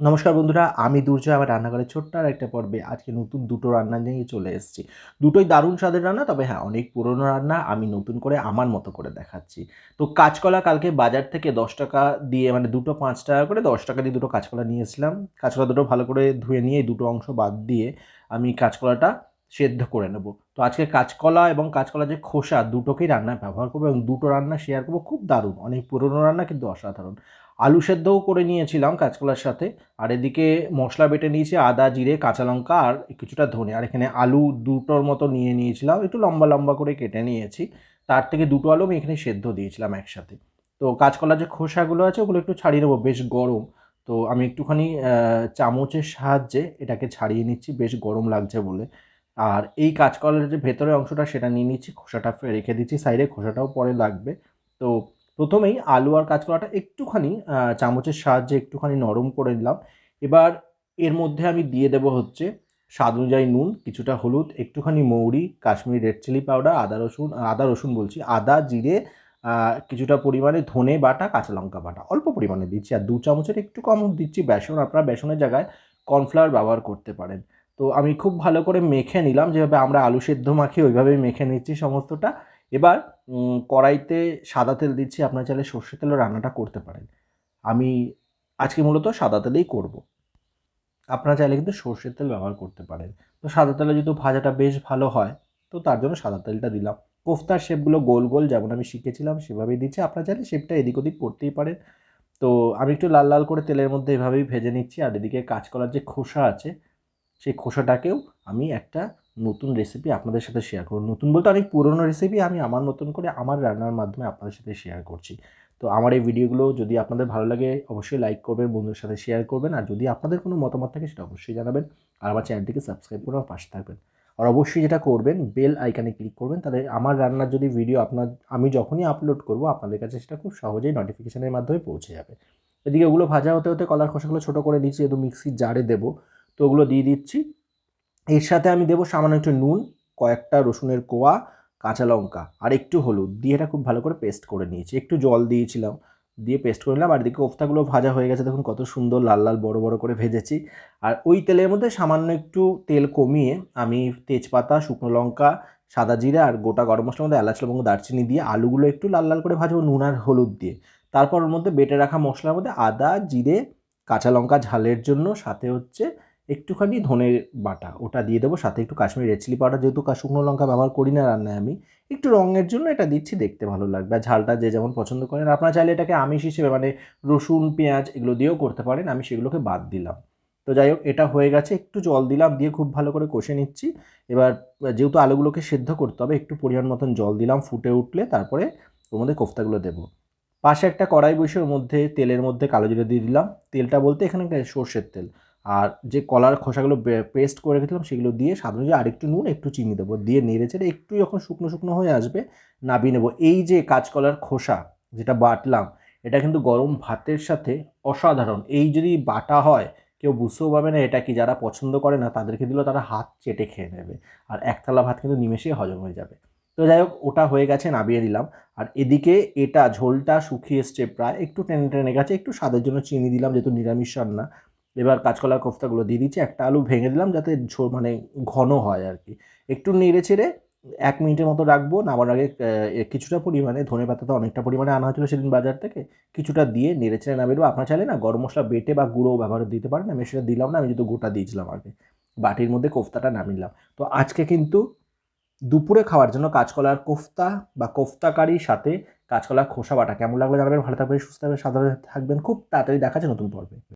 নমস্কার বন্ধুরা, আমি দুর্জয় আমার রান্নাঘরের ছোট্ট আর একটা পর্বে আজকে নতুন দুটো রান্না নিয়ে চলে এসেছি। দুটোই দারুণ স্বাদের রান্না, তবে হ্যাঁ অনেক পুরনো রান্না আমি নতুন করে আমার মতো করে দেখাচ্ছি। তো কাঁচকলা কালকে বাজার থেকে দশ টাকা দিয়ে মানে দুটো পাঁচ টাকা করে দশ টাকা দিয়ে দুটো কাঁচকলা নিয়ে এসেছিলাম কাঁচকলা দুটো ভালো করে ধুয়ে নিয়ে দুটো অংশ বাদ দিয়ে আমি কাঁচকলাটা সেদ্ধ করে নেব। তো আজকে কাঁচকলা এবং কাঁচকলা যে খোসা দুটোকেই রান্নায় ব্যবহার করব এবং দুটো রান্না শেয়ার করব, খুব দারুণ। অনেক পুরনো রান্না কিন্তু অসাধারণ। আলু সেদ্ধও করে নিয়েছিলাম কাঁচকলার সাথে। আর এদিকে মশলা বেটে নিয়েছি আদা, জিরে, কাঁচা লঙ্কা আর কিছুটা ধনে। আর এখানে আলু দুটোর মতো নিয়ে নিয়েছিলাম, একটু লম্বা লম্বা করে কেটে নিয়েছি। তার থেকে দুটো আলু আমি এখানে সেদ্ধ দিয়েছিলাম একসাথে। তো কাঁচকলার যে খোসাগুলো আছে, ওগুলো একটু ছাড়িয়ে নেব, বেশ গরম। তো আমি একটুখানি চামচের সাহায্যে এটাকে ছাড়িয়ে নিচ্ছি, বেশ গরম লাগছে বলে। আর এই কাঁচকলার যে ভেতরের অংশটা, সেটা নিয়ে নিচ্ছি, খোসাটা রেখে দিচ্ছি, সাইডে খোসাটাও পরে লাগবে। তো প্রথমেই আলু আর কাঁচকলাটা একটুখানি চামচের সাহায্যে একটুখানি নরম করে নিলাম। এবার এর মধ্যে আমি দিয়ে দেবো হচ্ছে স্বাদ অনুযায়ী নুন, কিছুটা হলুদ, একটুখানি মৌরি, কাশ্মীরি রেড চিলি পাউডার, আদা রসুন আদা রসুন বলছি, আদা, জিরে কিছুটা পরিমাণে ধনে বাটা, কাঁচা লঙ্কা বাটা, অল্প পরিমাণে দিচ্ছি। আর দু চামচের একটু কম দিচ্ছি, বেসন, আপনারা বেসনের জায়গায় কর্নফ্লাওয়ার ব্যবহার করতে পারেন। তো আমি খুব ভালো করে মেখে নিলাম, যেভাবে আমরা আলু সেদ্ধ মাখি, ওইভাবেই মেখে নিচ্ছি সমস্তটা। এবার কড়াইতে সাদা তেল দিচ্ছি, আপনার চাইলে সর্ষে তেলও রান্নাটা করতে পারেন। আমি আজকে মূলত সাদা তেলেই করব। আপনারা চাইলে কিন্তু সর্ষের তেল ব্যবহার করতে পারেন। তো সাদা তেলে যেহেতু ভাজাটা বেশ ভালো হয়, তো তার জন্য সাদা তেলটা দিলাম। কোফতার শেপগুলো গোল গোল যেমন আমি শিখেছিলাম, সেভাবেই দিচ্ছি। আপনারা চাইলে শেপটা এদিক ওদিক করতেই পারেন। তো আমি একটু লাল লাল করে তেলের মধ্যে এভাবেই ভেজে নিচ্ছি। আর এদিকে কাজ করার যে খোসা আছে, সেই খোসাটাকেও আমি একটা নতুন রেসিপি আপনাদের সাথে শেয়ার করব। নতুন বলতে অনেক পুরনো রেসিপি আমি আমার নতুন করে আমার রান্নার মাধ্যমে আপনাদের সাথে শেয়ার করছি। তো আমার এই ভিডিওগুলো যদি আপনাদের ভালো লাগে, অবশ্যই লাইক করবেন, বন্ধুদের সাথে শেয়ার করবেন। আর যদি আপনাদের কোনো মতামত থাকে, সেটা অবশ্যই জানাবেন। আর আমার চ্যানেলটিকে সাবস্ক্রাইব করে আমার পাশে থাকবেন। আর অবশ্যই যেটা করবেন বেল আইকানে ক্লিক করবেন। তাহলে আমার রান্নার যদি ভিডিও আপনার, আমি যখনই আপলোড করব, আপনাদের কাছে সেটা খুব সহজেই নোটিফিকেশানের মাধ্যমে পৌঁছে যাবে। এদিকে ওগুলো ভাজা হতে হতে কলার খোসাগুলো ছোটো করে দিচ্ছি যেহেতু মিক্সির জারে দেবো। তো ওগুলো দিয়ে দিচ্ছি। এর সাথে আমি দেবো সামান্য একটু নুন, কয়েকটা রসুনের কোয়া, কাঁচা লঙ্কা, আর একটু হলুদ। দিয়ে এটা খুব ভালো করে পেস্ট করে নিয়েছি। একটু জল দিয়েছিলাম, দিয়ে পেস্ট করে নিলাম। আর এদিকে কোফতাগুলো ভাজা হয়ে গেছে, দেখুন কত সুন্দর লাল লাল বড় বড় করে ভেজেছি। আর ওই তেলের মধ্যে সামান্য একটু তেল কমিয়ে আমি তেজপাতা, শুকনো লঙ্কা, সাদা জিরা আর গোটা গরম মশলার মধ্যে এলাচ, লবঙ্গ, দারচিনি দিয়ে আলুগুলো একটু লাল লাল করে ভাজবো, নুন আর হলুদ দিয়ে। তারপর ওর মধ্যে বেটে রাখা মশলার মধ্যে আদা, জিরে, কাঁচা লঙ্কা ঝালের জন্য, সাথে হচ্ছে একটুখানি ধনের বাটা, ওটা দিয়ে দেবো, সাথে একটু কাশ্মীরি রেড চিলি পাউডার যেহেতু শুকনো লঙ্কা ব্যবহার করি না রান্নায় আমি, একটু রঙের জন্য এটা দিচ্ছি, দেখতে ভালো লাগবে। আর ঝালটা যে যেমন পছন্দ করেন আপনারা চাইলে এটাকে আমিষ হিসেবে মানে রসুন, পেঁয়াজ এগুলো দিয়েও করতে পারেন, আমি সেগুলোকে বাদ দিলাম। তো যাই হোক, এটা হয়ে গেছে, একটু জল দিলাম, দিয়ে খুব ভালো করে কষে নিচ্ছি। এবার যেহেতু আলুগুলোকে সেদ্ধ করতে হবে, একটু পরিমাণ মতন জল দিলাম, ফুটে উঠলে তারপরে ওর মধ্যে কোফতাগুলো দেবো। পাশে একটা কড়াই বসে ওর মধ্যে তেলের মধ্যে কালো জিরে দিয়ে দিলাম। তেলটা বলতে এখানে সর্ষের তেল। আর যে কলার খোসাগুলো পেস্ট করে রেখেছিলাম সেগুলো দিয়ে সাধারণ যে আরেকটু নুন, একটু চিনি দেবো। দিয়ে নেড়ে চেড়ে একটু যখন শুকনো শুকনো হয়ে আসবে নাবিয়ে নেব। এই যে কাঁচকলার খোসা যেটা বাটলাম, এটা কিন্তু গরম ভাতের সাথে অসাধারণ। এই যদি বাটা হয়, কেউ বুঝতেও পারবে না এটা কি যারা পছন্দ করে না, তাদেরকে দিলেও তারা হাত চেটে খেয়ে নেবে। আর একতলা ভাত কিন্তু নিমেষেই হজম হয়ে যাবে। তো যাই হোক, ওটা হয়ে গেছে, নাবিয়ে দিলাম আর এদিকে এটা ঝোলটা শুকিয়ে এসছে প্রায়, একটু টেনে টেনে গেছে, একটু স্বাদের জন্য চিনি দিলাম, যেহেতু নিরামিষ রান্না। এবার কাঁচকলা কোফতাগুলো দিয়ে দিচ্ছি, একটা আলু ভেঙে দিলাম যাতে মানে ঘন হয় আর কি। একটু নেড়ে ছেড়ে এক মিনিটের মতো রাখব, নামার আগে কিছুটা পরিমাণে ধনে পাতাটা অনেকটা পরিমাণে আনা হয়েছিল সেদিন বাজার থেকে, কিছুটা দিয়ে নেড়ে ছেড়ে নামিয়ে দেবো আপনার চাইলে না গরম মশলা বেটে বা গুঁড়ো ব্যবহার দিতে পারেন, আমি সেটা দিলাম না, আমি যেহেতু গোটা দিয়েছিলাম আগে বাটির মধ্যে কোফতাটা নামিলাম তো আজকে কিন্তু দুপুরে খাওয়ার জন্য কাঁচকলার কোফতা বা কোফতা কারির সাথে কাঁচকলার খোসা বাটা কেমন লাগবে জানাবেন। ভালো থাকবেন, সুস্থ থাকবেন সাধারণ থাকবেন। খুব তাড়াতাড়ি দেখা নতুন পর্বে।